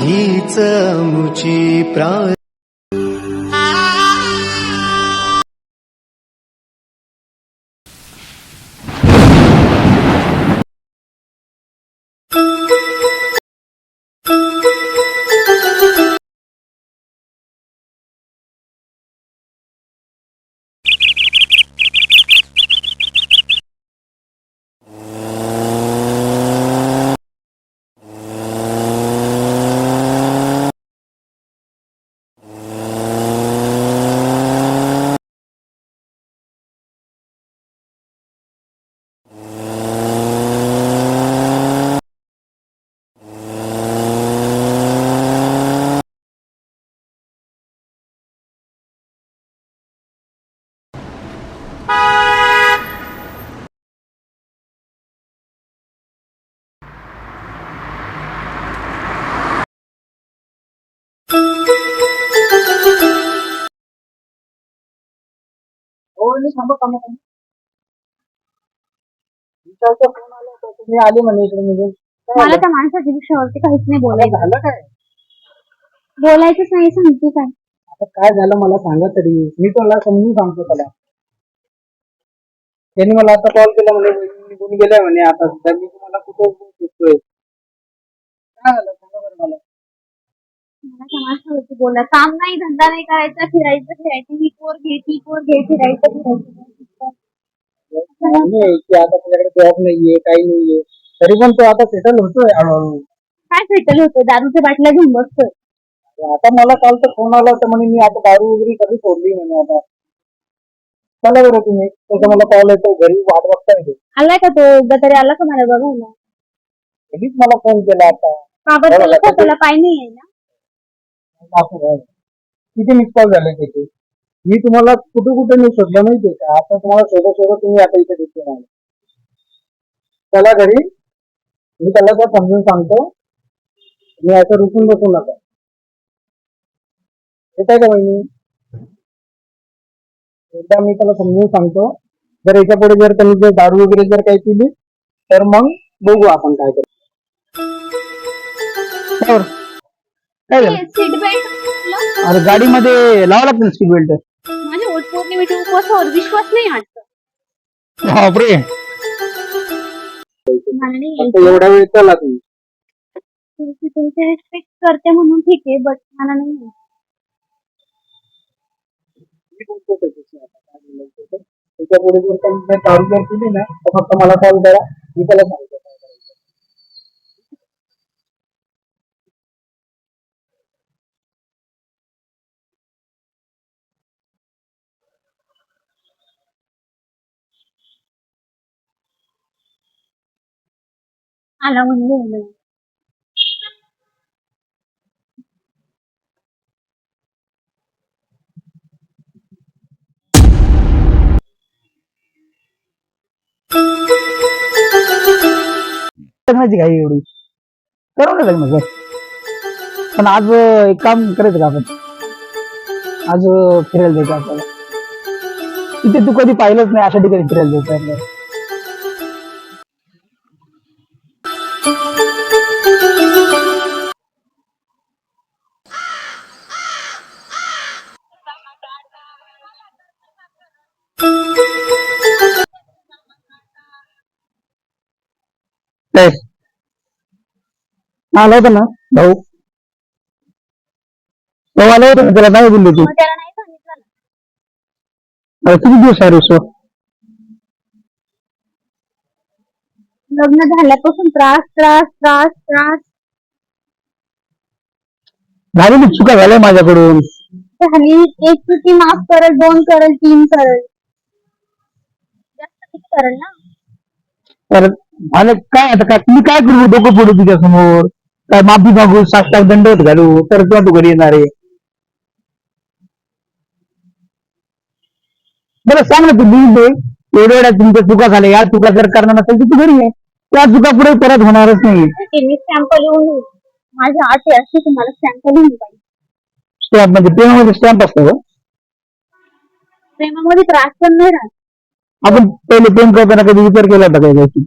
हीच मुची प्रा तुम्ही आले म्हणे इकडे निघून. काय मला झालं? त्या माणसाच्या विषयावरती काहीच नाही मला बोलायचं झालं काय? बोलायचंच नाही सांगते काय. आता काय झालं मला सांगा तरी. मी तुला समजून सांगतो त्याला. त्यांनी मला आता कॉल केला म्हणे "वहिनी निघून गेलाय म्हणे आता. सध्या मी तुम्हाला कुठं शोधतोय काय झालं? मला त्या माणसावरती बोला काम नाही धंदा नाही करायचा फिरायचं फिरायचं. ही कोर घे ती कोर घे फिरायचं फिरायचं. की आता तुझ्याकडे जॉब नाहीये काही नाहीये. तरी पण तो आता सेटल होतोय हळूहळू. काय सेटल होतं दारूच्या बाटल्या घेऊन बसतोय आता मला काल तर फोन आला होता म्हणे मी आता दारू वगैरे कधी सोडली म्हणे आता. चला बरं तुम्ही तसं मला कॉल येतो घरी वाट बघता येते आलाय का तो? एकदा तरी आला का मला बघायला कधीच मला फोन केला आता. का बरं. त्याला पाय नाही आहे ना? असं किती मिस कॉल झाले त्याचे? मी तुम्हाला कुठे कुठे मी शोधलं माहितीये का? आता तुम्हाला शोधत शोधत तुम्ही आता इथे दिसते नाही. त्याला घरी. मी त्याला काय समजून सांगतो. मी असं रुसून बसू नका. येत आहे का बहिणी एकदा मी त्याला समजून सांगतो. जर याच्यापुढे जर त्यांनी जर दारू वगैरे जर काही पिली तर मग बघू आपण काय करू काय झालं? सीट बेल्ट अरे गाडीमध्ये लावा लागतं सीट बेल्ट माझ्या वट पौर्णिमेच्या उपवासावर विश्वास नाही वाटत बापरे. मला नाही आता एवढा वेळ चला तुम्ही. तुमचे रिस्पेक्ट करते म्हणून ठीक आहे बट मला नाही यायचं. मी बोलतो त्याच्याशी आता, काय बोलायचं ते. त्याच्या पुढे जर काही जर दारू जर पिली ना तर फक्त मला कॉल करा. मी त्याला सांगतो. आला म्हणजे झालं. लग्नाची एवढी? करू ना मग? पण आज एक काम करायचं का आपण? आज फिरायला जायचं आपल्याला. इथे तू कधी पाहिलंच नाही अशा ठिकाणी फिरायला जायचं आपल्याला. आला होता ना? भाऊ. भाऊ आला होता ना? त्याला नाही बोलली तू. मग त्याला नाही सांगितलं ना. अरे किती दिवस आहे सो? लग्न झाल्यापासून त्रास त्रास त्रास त्रास. झालेली चुका झाल्या माझ्याकडून. झाली. एक चुकी माफ करल दोन करल तीन करल. जास्त किती करल ना? मला काय आता काय मी काय करू? डोकं पडू तुझ्या समोर काय माफी मागू? साष्टाक दंडवत घालू? तर तुला तू घरी येणार आहे? बरं सांग ना तू लिहून दे एवढ्या एवढ्या तुमच्या चुका झाल्या. या चुका जर करणार नसेल तर तू घरी आहे त्या चुका पुढे परत होणारच नाही. मी स्टॅम्प लिहून देईन. माझी आठ अशी तुम्हाला स्टॅम्प लिहून पाहिजे स्टॅम्प म्हणजे प्रेमामध्ये स्टॅम्प असतो का? प्रेमामध्ये त्रास पण नाही राहत. आपण पहिले प्रेम करताना कधी विचार केला होता काय गोष्टी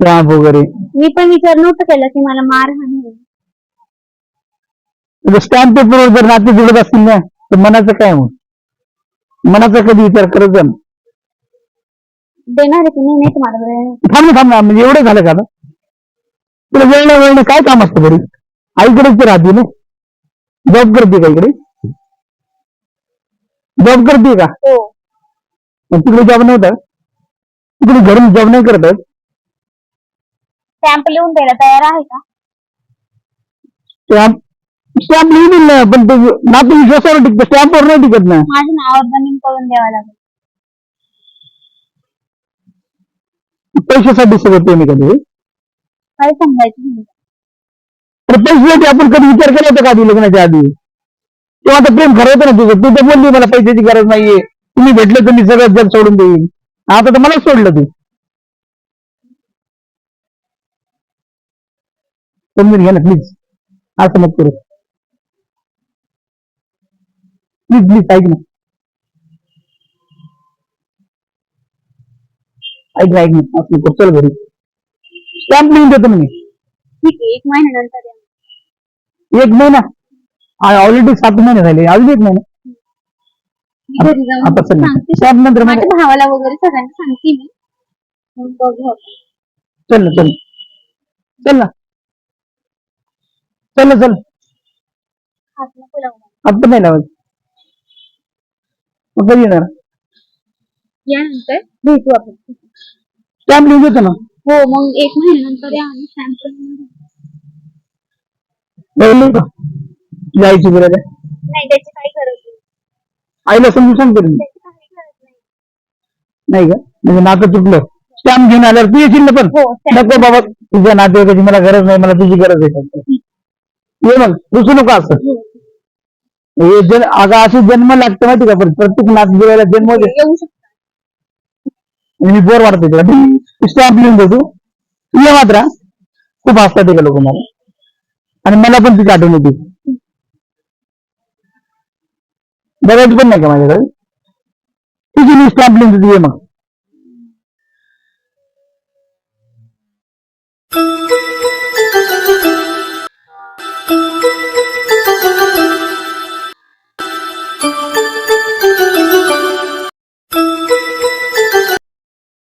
स्टॅम्प वगैरे. मी पण विचार नव्हता केला की मला मारहाण होईल स्टॅम्प पेपरवर जर नाते जुळत असतील ना तर मनाचं काय मग? मनाचा कधी विचार करत जा ना. देणार आहे की नाही नाही तुम्हाला वेळ. थांब ना थांब ना म्हणजे एवढं झालं का आता? तुला वेळ वेळ काय काम असतं बरी आईकडेच तर राहते ना. जॉब करते का इकडे? जॉब करते का? हो. मग तिकडे जॉब नव्हता? तिकडे घरून जॉब नाही करत? आहेत. स्टॅम्प लिहून द्यायला तयार आहे का? स्टॅम्प स्टॅम्प लिहून दिल ना पण ते नातू विश्वासावर टिकतं स्टॅम्पवर नाही टिकत ना. माझ्या नावावर जमीन करून द्यावं लागेल. पैशासाठी सगळं पेमेंट करते काय समजायचं नाही. तर पैशासाठी आपण कधी विचार केला होता का आधी लग्नाच्या आधी? तेव्हा आता प्रेम खरं होतं ना तुझं. तू तर बोलली मला पैशाची गरज नाहीये. तुम्ही भेटले तर मी सगळं जग सोडून देईन. आता तर मलाच सोडलं तू. समजून घ्या ना प्लीज असं नको करू. प्लीज प्लीज ऐक ना. ऐक ना ऐक ना असं नको चल घरी. स्टॅम्प लिहून देतो मी ठीक आहे एक महिन्यानंतर या. एक महिना? ऑलरेडी सात महिने झाले अजून एक महिना? मी घरी जाऊन आता चल. सांगते. नंतर माझ्या महिना भावाला वगैरे सगळ्यांना सांगते मी. मग बघू आपण. चल ना चल चल ना. चल ना. चल लावू. आता नाही लावायचं. मग कधी येणार? यानंतर? भेटू आपण. स्टॅम्प लिहून देतो ना. हो मग एक महिन्यानंतर या आणि घेऊ. लिहून का? गरज आहे. नाही त्याची काही गरज नाही. आईला समजून सांगतो मी त्याची काही गरज नाही. नाही का? म्हणजे नातं तुटलं स्टॅम्प घेऊन आल्यावर तू येशील ना पण. हो stamp. नको बाबा तुझ्या नातेवाईकाची मला गरज नाही मला तुझी गरज आहे. फक्त. ये मग रुसू नको असं हो. हे जन अगं असे जन्म लागतं माहिती का पण प्रत्येक नात दिवायला जन्म दे येऊ शकतो आणि मी बोर वाटते तुला स्टॅम्प लिहून देतो ये मात्र हा. खूप हसतात का लोक मला आणि मला पण तिची आठवण येते बघायची पण नाही का माझ्याकडे तुझी मी स्टॅम्प लिहून देतो ये मग